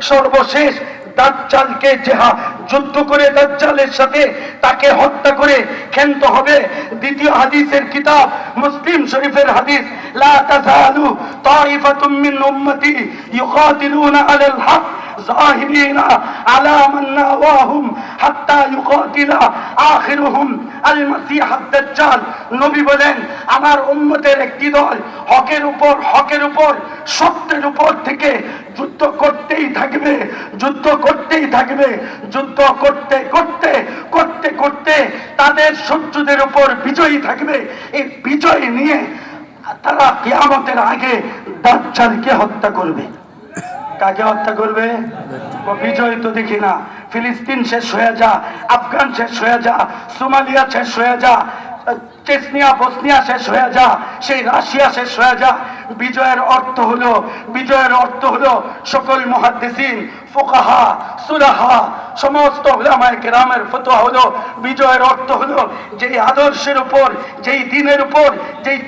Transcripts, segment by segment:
সর্বশেষ দাজ্জালকে জেহা যুদ্ধ করে দাজ্জালের সাথে তাকে হত্যা করে খেন্ত হবে। দ্বিতীয় হাদিসের কিতাব, মুসলিম শরীফের হাদিস, লা তাযালু তাইফাতুম মিন উম্মতি ইউকাতিলুনা আলাল হক যাহিরিনা আলা মান নাওয়াহুম হাত্তা ইউকাতিলা আখিরুহুম আল মাসিহ দাজ্জাল। নবী বলেন, আমার উম্মতের একটি দল হকের উপর হকের উপর, সত্যের উপর থেকে যুদ্ধ করতেই থাকবে, যুদ্ধ করতেই থাকবে, যুদ্ধ করতে করতে করতে করতে তাদের শত্রুদের উপর বিজয়ী থাকবে। এই বিজয় নিয়ে তারা কিয়ামতের আগে দাজ্জালকে হত্যা করবে। কাকে হত্যা করবে? বিজয় তো দেখি না। ফিলিস্তিন শেষ হয়ে যা, আফগান শেষ হয়ে যা, সোমালিয়া শেষ হয়ে যা, চেসনিয়া, বসনিয়া শেষ হয়ে যা, সেই রাশিয়া শেষ হয়ে যা। বিজয়ের অর্থ হলো, বিজয়ের অর্থ হলো সকল মহাদ্দেশিন ফোকাহা, সুরাহা, সমস্ত ওলামায়ে কেরামের ফতোয়া হলো, বিজয়ের অর্থ হলো যেই আদর্শের উপর, যেই দিনের উপর, যেই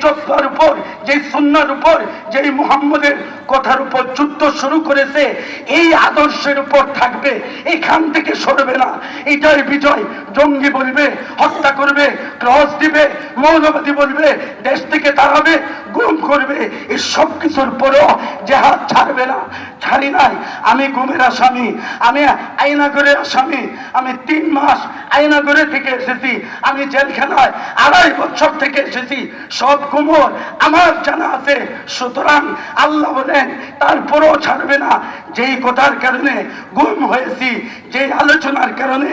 উপর, যেই সুন্নার উপর, যেই মুহাম্মদের কথার উপর যুদ্ধ শুরু করেছে, এই আদর্শের উপর থাকবে, এখান থেকে সরবে না। এটাই বিজয়। জঙ্গি বলবে, হত্যা করবে, ক্রস দিবে, মৌলবাদী বলবে, দেশ থেকে তাড়াবে, গুম করবে। এই সব কিছুর পরেও জেহাদ ছাড়বে না। ছাড়ি নাই। আমি গুমের আসামি আমি আইনাগরের আসামি আমি তিন মাস আইনাগরে থেকে এসেছি, আমি জেলখানায় আড়াই বছর থেকে এসেছি, সব কুমোর আমার জানা আছে, সুতরাং আল্লাহ বলেন, তারপরও ছাড়বে না। যেই কথার কারণে গুম হয়েছি, যেই আলোচনার কারণে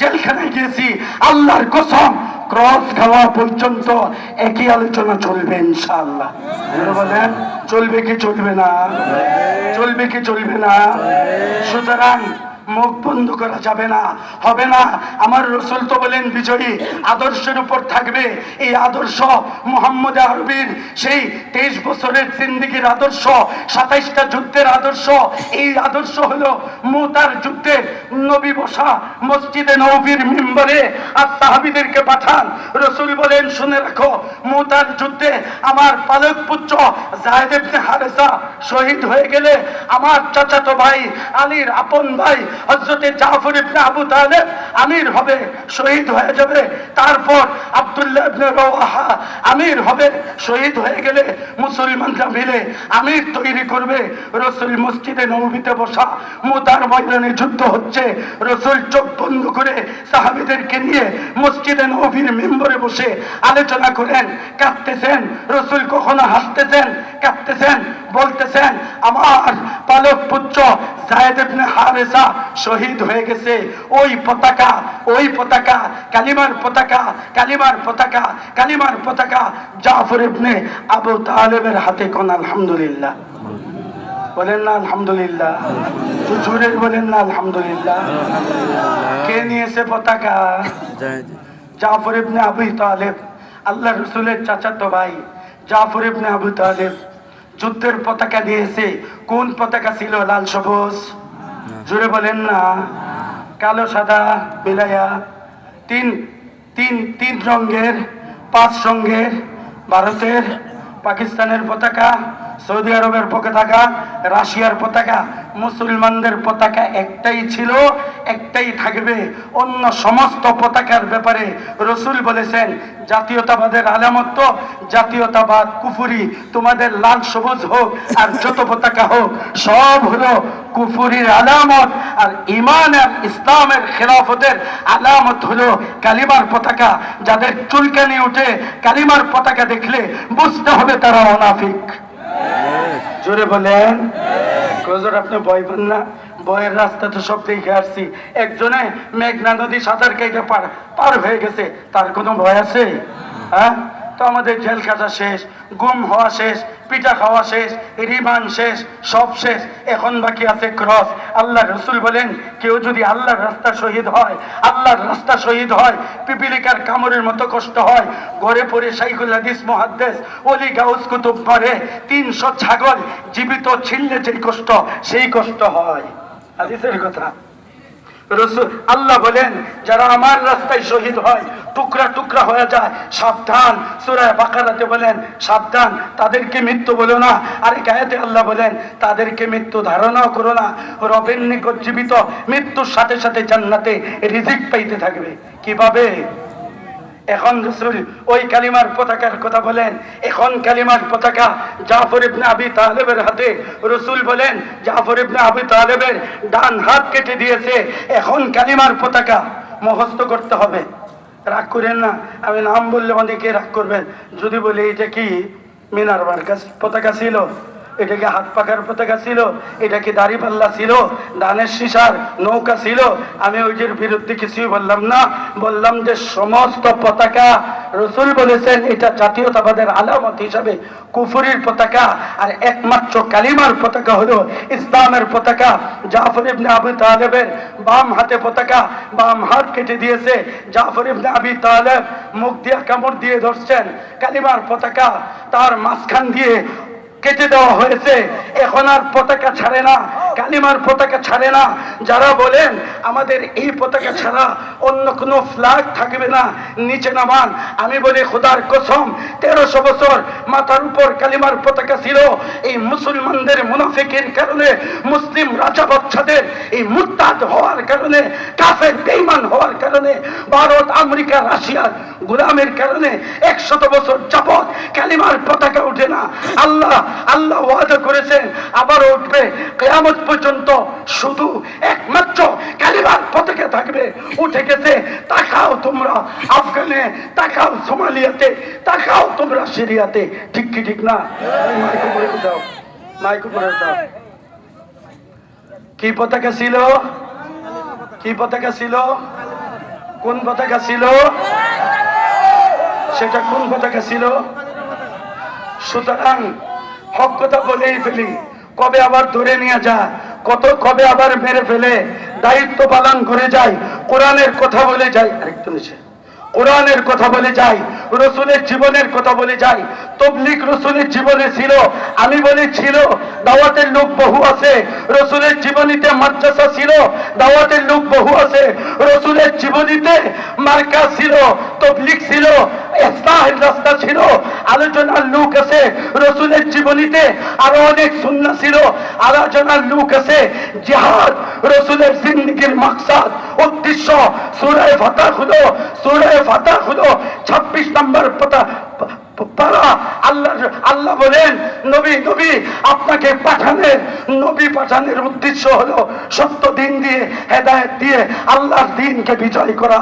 জেলখানায় গেছি, আল্লাহর কসম, ক্রস খাওয়া পর্যন্ত একই আলোচনা চলবে ইনশাআল্লাহ। বলেন? চলবে কি চলবে না? চলবে কি চলবে না? সুতরাং মুখ বন্ধ করা যাবে না, হবে না। আমার রসুল তো বলেন, বিজয়ী, আদর্শের উপর থাকবে। এই আদর্শ মোহাম্মদ আরবির সেই তেইশ বছরের জিন্দিগির আদর্শ, সাতাইশটা যুদ্ধের আদর্শ। এই আদর্শ হলো মোতার যুদ্ধের নবী বসা মসজিদে নবীর মেম্বারে আর তাহাবিদেরকে পাঠান। রসুল বলেন, শুনে রাখো, মোতার যুদ্ধে আমার পালক পুত্র ইবনে হারেসা শহীদ হয়ে গেলে আমার চাচাতো ভাই, আলীর আপন ভাই হজরতে জাফর ইবনে আবু তালেব আমির হবে, শহীদ হয়ে যাবে। তারপর আব্দুল্লাহ ইবনে রওয়াহা আমির হবে, শহীদ হয়ে গেলে মুসলমানরা মিলে আমির তৈরি করবে। রসুল মসজিদে নবীতে বসা মোতার ময়দানে যুদ্ধ হচ্ছে। রসুল চোখ বন্ধ করে সাহাবিদেরকে নিয়ে মসজিদে নবীর মেম্বরে বসে আলোচনা করেন, কাঁদতেছেন, রসুল কখনো হাসতেছেন, কাঁদতেছেন, বলতেছেন, আমার পালক পুত্র জায়দ ইবনে হারেসা শহীদ হয়ে গেছে। ওই পতাকা ওই পতাকা কালিমার পতাকা কালিমার পতাকা কালিমার পতাকা জাফর ইবনে আবু তালেবের হাতে কোন আলহামদুলিল্লাহ। বলেন না আলহামদুলিল্লাহ। জোরে বলেন না আলহামদুলিল্লাহ। কে নিয়েছে পতাকা? জাফর ইবনে আবু তালেব। আল্লাহ রসুলের চাচাতো ভাই জাফর ইবনে আবু তালেব। যুদ্ধের পতাকা দিয়েছে। কোন পতাকা ছিল? লাল সবুজ? জুড়ে বলেন না। কালো সাদা বিলাইয়া তিন তিন তিন রঙের পাঁচ রঙের ভারতের পাকিস্তানের পতাকা। সৌদি আরবের পতাকা রাশিয়ার পতাকা, মুসলমানদের পতাকা একটাই ছিল, একটাই থাকবে। অন্য সমস্ত পতাকার ব্যাপারে রসুল বলেছেন, জাতীয়তাবাদের আলামত তো, জাতীয়তাবাদ কুফুরি, তোমাদের লাল সবুজ হোক আর যত পতাকা হোক, সব হলো কুফুরির আলামত। আর ইমান ইসলামের খেলাফতের আলামত হলো কালিমার পতাকা। যাদের চুলকানি উঠে কালিমার পতাকা দেখলে বুঝতে হবে তারা অনাফিক জোরে বলেন। কজোর আপনি ভয় পান না। বয়ের রাস্তা তো সব দেখে আসছি। একজনে মেঘনা নদী সাঁতার কেটে পার পার হয়ে গেছে। তার কোনো ভয় আছে? হ্যাঁ? তো আমাদের জেল কাটা শেষ, গুম হওয়া শেষ, পিঠা খাওয়া শেষ রিমান শেষ, সব শেষ। এখন বাকি আছে ক্রস। আল্লাহ রসুল বলেন, কেউ যদি আল্লাহর রাস্তা শহীদ হয়, আল্লাহর রাস্তা শহীদ হয়, পিপিলিকার কামড়ের মতো কষ্ট হয়, ঘরে পড়ে সাইকুল হাদিস মহাদ্দেশ অলি গাউস কুতুব পরে, তিনশো ছাগল জীবিত ছিললে যেই কষ্ট, সেই কষ্ট হয়। হাদিসের কথা। আল্লাহ বলেন, যারা আমার রাস্তায় শহীদ হয়, টুকরা টুকরা হয়ে যায়, সাবধান। সুরায় বাকারাতে বলেন, সাবধান। তাদেরকে মৃত্যু বলো না। আর গায়েতে আল্লাহ বলেন, তাদেরকে মৃত্যু ধারণাও করো না। রবের নিকট জীবিত, মৃত্যুর সাথে সাথে জান্নাতে রিজিক পাইতে থাকবে। কীভাবে? এখন রসুল ওই কালিমার পতাকার কথা বলেন। এখন কালিমার পতাকা জাফর ইবনে আবি তালেবের হাতে। রসুল বলেন, জাফর ইবনে আবি তালেবের ডান হাত কেটে দিয়েছে। এখন কালিমার পতাকা মুখস্থ করতে হবে। রাগ করেন না, আমি নাম বললে অনেকে রাগ করবেন। যদি বলি, এটা কি মিনার মার্কাস পতাকা ছিল? এটা কি হাত পাখার পতাকা ছিল এটা কি দাড়ি পাল্লা ছিল ধানের শিশার নৌকা ছিল। আমি ওইটির বিরুদ্ধে কিছুই বললাম না, বললাম যে সমস্ত পতাকা রসুল বলেছেন, এটা জাতীয়তাবাদের আলামত হিসাবে কুফুরির পতাকা, আর একমাত্র কালিমার পতাকা হলো ইসলামের পতাকা। জাফর ইবনে আবু তালেবের বাম হাতে পতাকা, বাম হাত কেটে দিয়েছে। জাফর ইবনে আবি তালেব মুখ দিয়ে কামড় দিয়ে ধরছেন, কালিমার পতাকা তার মাঝখান দিয়ে কেটে দেওয়া হয়েছে। এখন আর পতাকা ছাড়ে না। কালিমার পতাকা ছাড়ে না। যারা বলেন, আমাদের এই পতাকা ছাড়া অন্য কোনো ফ্ল্যাগ থাকবে না, নিচে নামান। আমি বলি, খোদার কসম, তেরোশো বছর মাথার উপর কালিমার পতাকা ছিল। এই মুসলমানদের মুনাফিকের কারণে, মুসলিম রাজা বাচ্চাদের এই মুরতাদ হওয়ার কারণে, কাফের বেইমান হওয়ার কারণে, ভারত, আমেরিকা রাশিয়ার গোলামের কারণে একশত বছর যাবৎ কালিমার পতাকা উঠে না। আল্লাহ আল্লাহ ওয়াদা করেছেন আবার উঠবে। কেয়ামত পর্যন্ত শুধু একমাত্র কালিমার পতাকা থাকবে। উঠে গেছে তাকাও তোমরা আফগানে, তাকাও সোমালিয়াতে, তাকাও তোমরা সিরিয়াতে। ঠিক কি ঠিক না? কি পতাকা ছিল? কি পতাকা ছিল? কোন পতাকা ছিল? সেটা কোন পতাকা ছিল? সুতরাং হক কথা বলেই ফেলি। কবে আবার ধরে নিয়ে যা কত কবে আবার মেরে ফেলে? দায়িত্ব পালন করে যায়? কোরআনের কথা বলে যায়? আরেকটু নিচে। কোরআনের কথা বলে যাই, রসুলের জীবনের কথা বলে যাই তবলিক রসুলের জীবনে ছিল। আমি বলি ছিল, দাওয়াতের লোক বহু আছে, রসুলের জীবনীতে মাদ্রাসা ছিল, দাওয়াতের লোক বহু আছে, রসুলের জীবনীতে মার্কা ছিল তবলিক ছিল রাস্তা ছিল, আলোচনার লোক আছে, রসুলের জীবনীতে আরও অনেক সুন্না ছিল, আলোচনার লোক আছে, জিহাদ, রসুলের জিন্দিগির মাকসাদ, উদ্দেশ্য সুরায় ফাতা হলো সুরায় ফাতা হলো ছাব্বিশ নম্বর পাতা আল্লাহ বলেন, নবী নবী, আপনাকে পাঠানের, নবী পাঠানের উদ্দেশ্য হলো সত্য দিন দিয়ে, হেদায়েত দিয়ে আল্লাহর দিনকে বিজয় করা।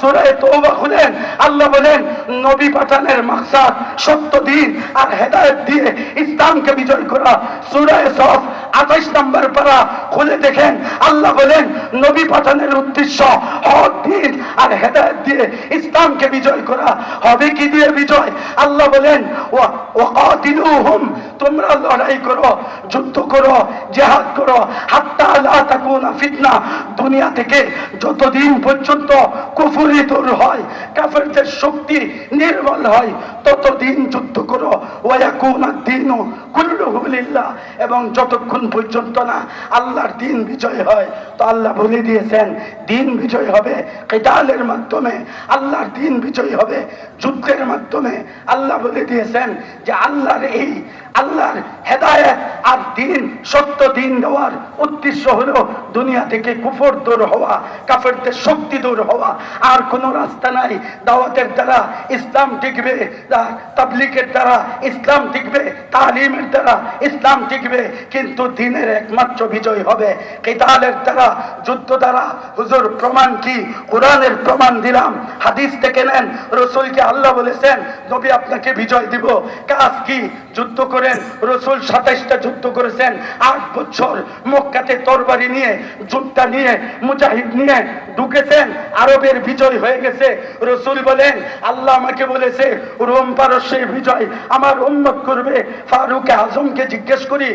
সুরায় খুলেন, আল্লাহ বলেন, নবী পাঠানের মাকসাদ সত্য দিন আর হেদায়েত দিয়ে ইসলামকে বিজয় করা। সুরায় সফ আঠাইশ নম্বর পারা খুলে দেখেন, আল্লাহ বলেন, নবী পাঠানের উদ্দেশ্য হক দিন আর হেদায়েত দিয়ে ইসলামকে বিজয় করা। হবে কি দিয়ে বিজয়? আল্লাহ বলেন, ওয়া- ওয়াকাতিলুহুম, তোমরা লড়াই করো, যুদ্ধ করো, জেহাদ করো। হাত্তা লা তাকুনা ফিতনা। দুনিয়া থেকে যতদিন পর্যন্ত কুফরি দূর হয়, কাফেরদের শক্তি নির্মল হয় ততদিন যুদ্ধ করো ওয়াকুনা দিনু কুল্লুহু লিল্লাহ। এবং যতক্ষণ পর্যন্ত না আল্লাহর দিন বিজয় হয়, তো আল্লাহ বলে দিয়েছেন দিন বিজয় হবে কেতালের মাধ্যমে, আল্লাহর দিন বিজয় হবে যুদ্ধের মাধ্যমে। আল্লাহ বলে দিয়েছেন যে আল্লাহর এই, আল্লাহর হেদায়েত আর দিন সত্য দিন দেওয়ার উদ্দেশ্য হলো দুনিয়া থেকে কুফর দূর হওয়া, কাফেরদের শক্তি দূর হওয়া। আর কোনো রাস্তা নাই, দাওয়াতের দ্বারা ইসলাম টিকবে তা- তাবলিগের দ্বারা, ইসলাম টিকবে তালিমের দ্বারা ইসলাম টিকবে কিন্তু দিনের একমাত্র বিজয় হবে কেতালের দ্বারা, যুদ্ধ দ্বারা। হুজুর, প্রমাণ কি? কোরআনের প্রমাণ দিলাম। হাদিস থেকে নেন। রসুলকে আল্লাহ বলেছেন, নবী আপনাকে বিজয় দিব। কাজ কি? যুদ্ধ করেন। রসুল সাতাইশটা যুদ্ধ করেছেন। আট বছর মক্কাতে তরবারি নিয়ে যুদ্ধটা নিয়ে, মুজাহিদ নিয়ে ঢুকেছেন। আরবের বিজয় হয়ে গেছে। রসুল বলেন, আল্লাহ আমাকে বলেছে, রোম পারস্যের বিজয় আমার উন্মত করবে। ফারুক আজমকে জিজ্ঞেস করি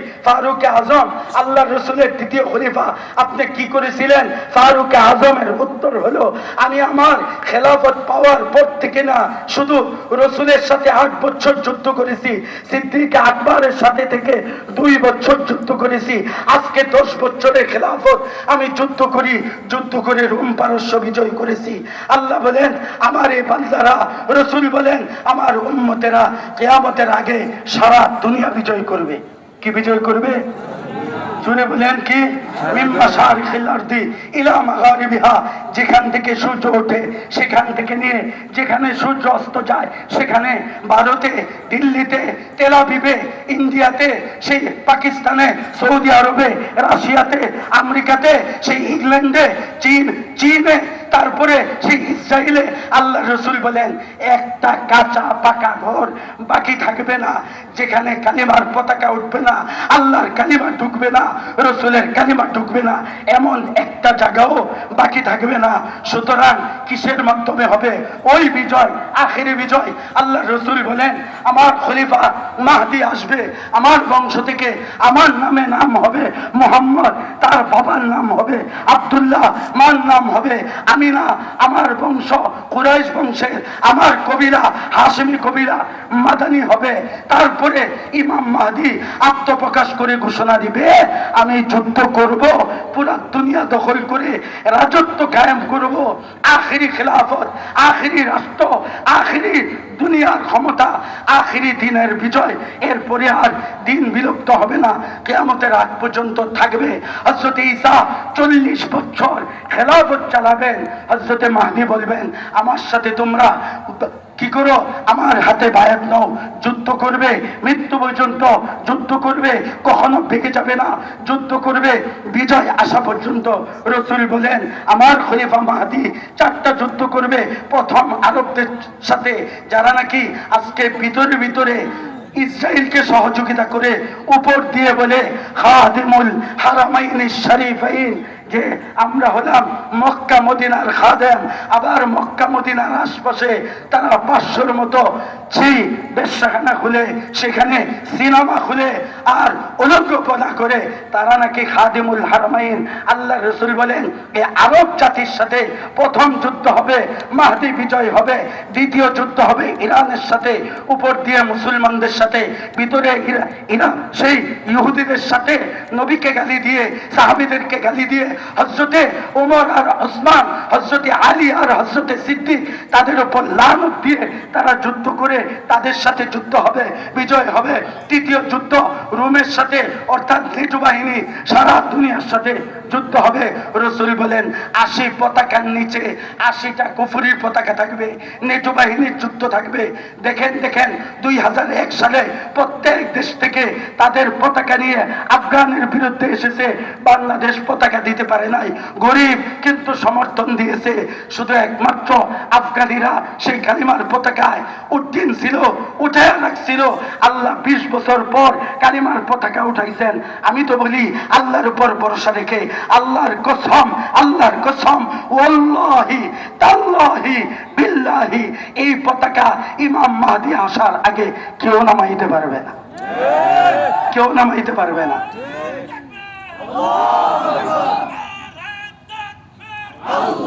আজম আল্লাহ রসুলের খলিফা, আপনি কি করেছিলেন? আজমের উত্তর হলো, আমি আমার খেলাফত পাওয়ার পর থেকে না, শুধু রসুলের সাথে আট বছর যুদ্ধ করেছি আকবরের সাথে থেকে দুই বছর যুদ্ধ করেছি। আজকে দশ বছরের খেলাফত, আমি যুদ্ধ করি, যুদ্ধ করে রোম পারস্য বিজয় করেছি। আল্লাহ বলেন, আমার এই বান্দারা, রসুল বলেন, আমার উম্মতেরা কেয়ামতের আগে সারা দুনিয়া বিজয় করবে। কি বিজয় করবে? শুনে বলেন কি? যেখান থেকে সূর্য ওঠে, সেখান থেকে নিয়ে যেখানে সূর্য অস্ত যায়, সেখানে ভারতে, দিল্লিতে তেলাবিবে ইন্ডিয়াতে, সেই পাকিস্তানে, সৌদি আরবে, রাশিয়াতে, আমেরিকাতে, সেই ইংল্যান্ডে, চীন, চীনে, তারপরে সেই ইসরায়েলে আল্লাহ রসুল বলেন, একটা কাঁচা পাকা ঘর বাকি থাকবে না। যেখানে কালিমার পতাকা উঠবে না, আল্লাহর কালিমা ঢুকবে না। রসুলের কালিমা ঢুকবে না, এমন একটা জায়গাও বাকি থাকবে না। সুতরাং কিসের মাধ্যমে হবে? ওই বিজয়, আখেরি বিজয়। আল্লাহ রসুল বলেন, আমার খলিফা মাহদি আসবে, আমার বংশ থেকে আমার নামে নাম হবে মোহাম্মদ, তার বাবার নাম হবে আব্দুল্লাহ, মার নাম হবে আমিনা, আমার বংশ কুরাইশ বংশের, আমার কবিরা হাসমি কবিরা মাদানি হবে। তারপরে ইমাম মাহদি আত্মপ্রকাশ করে ঘোষণা দিবে আমি যুদ্ধ করব, পুরা দুনিয়া দখল করে রাজত্ব কায়েম করব। আখেরি খেলাফত, আখেরি রাষ্ট্র, আখেরি দুনিয়ার ক্ষমতা, আখেরি দিনের বিজয়। এরপরে আর দিন বিলুপ্ত হবে না। কেয়ামতের আগ পর্যন্ত থাকবে। হজরত ঈসা চল্লিশ বছর খেলাফত চালাবেন। হজরতে মাহদি বলবেন, আমার সাথে তোমরা কি করো? আমার হাতে বায়াত নাও। যুদ্ধ করবে, মৃত্যু পর্যন্ত যুদ্ধ করবে, কখনো ভেঙে যাবে না। যুদ্ধ করবে, বিজয় আসা পর্যন্ত। রসুল বলেন, আমার খলিফা মাহাদি চারটা যুদ্ধ করবে। প্রথম আরবদের সাথে, যারা নাকি আজকে ভিতরে ভিতরে ইসরায়েলকে সহযোগিতা করে উপর দিয়ে বলে, খাদিমুল হারামাইন শরীফাইন যে আমরা হলাম মক্কা মদিনার খাদেম, আবার মক্কা মদিনার আশপাশে তারা পাঁচশোর মতো সেই বেশ্যাখানা খুলে, সেখানে সিনেমা খুলে আর অলঙ্কপনা করে তারা নাকি খাদিমুল হারমাইন। আল্লাহ রসুল বলেন এই আরব জাতির সাথে প্রথম যুদ্ধ হবে, মাহদি বিজয় হবে, দ্বিতীয় যুদ্ধ হবে ইরানের সাথে, উপর দিয়ে মুসলমানদের সাথে, ভিতরে ইরা- ইরান, সেই ইহুদিদের সাথে নবীকে গালি দিয়ে, সাহাবিদেরকে গালি দিয়ে হজরতে ওমর আর ওসমান হজরতে আলী আর হজরতে সিদ্দিক, তাদের উপর লাল দিয়ে তারা যুদ্ধ করে তাদের সাথে যুদ্ধ হবে, বিজয় হবে। তৃতীয় যুদ্ধ রোমের সাথে, অর্থাৎ নেটু বাহিনী সারা দুনিয়ার সাথে যুদ্ধ হবে। রসুল বলেন, আশি পতাকার নিচে আশিটা কুফুরির পতাকা থাকবে, নেটু বাহিনীর যুদ্ধ থাকবে। দেখেন দেখেন, দুই হাজার এক সালে প্রত্যেক দেশ থেকে তাদের পতাকা নিয়ে আফগানের বিরুদ্ধে এসেছে। বাংলাদেশ পতাকা দিতে পারে নাই। গরিব কিন্তু সমর্থন দিয়েছে। শুধু একমাত্র আফগানিরা সেই কালিমার পতাকায় উদ্দিন ছিল, উঠে রাখছিল। আল্লাহ বিশ বছর পর কালিমার পতাকা উঠাইছেন। আমি তো বলি, আল্লাহর উপর ভরসা রেখে আল্লাহর কসম আল্লাহর কসম ওল্লাহি তাল্লাহি, বিল্লাহি, এই পতাকা ইমাম মাহাদি আসার আগে কেউ নামাইতে পারবে না। কেউ নামাইতে পারবে না। আল্লাহ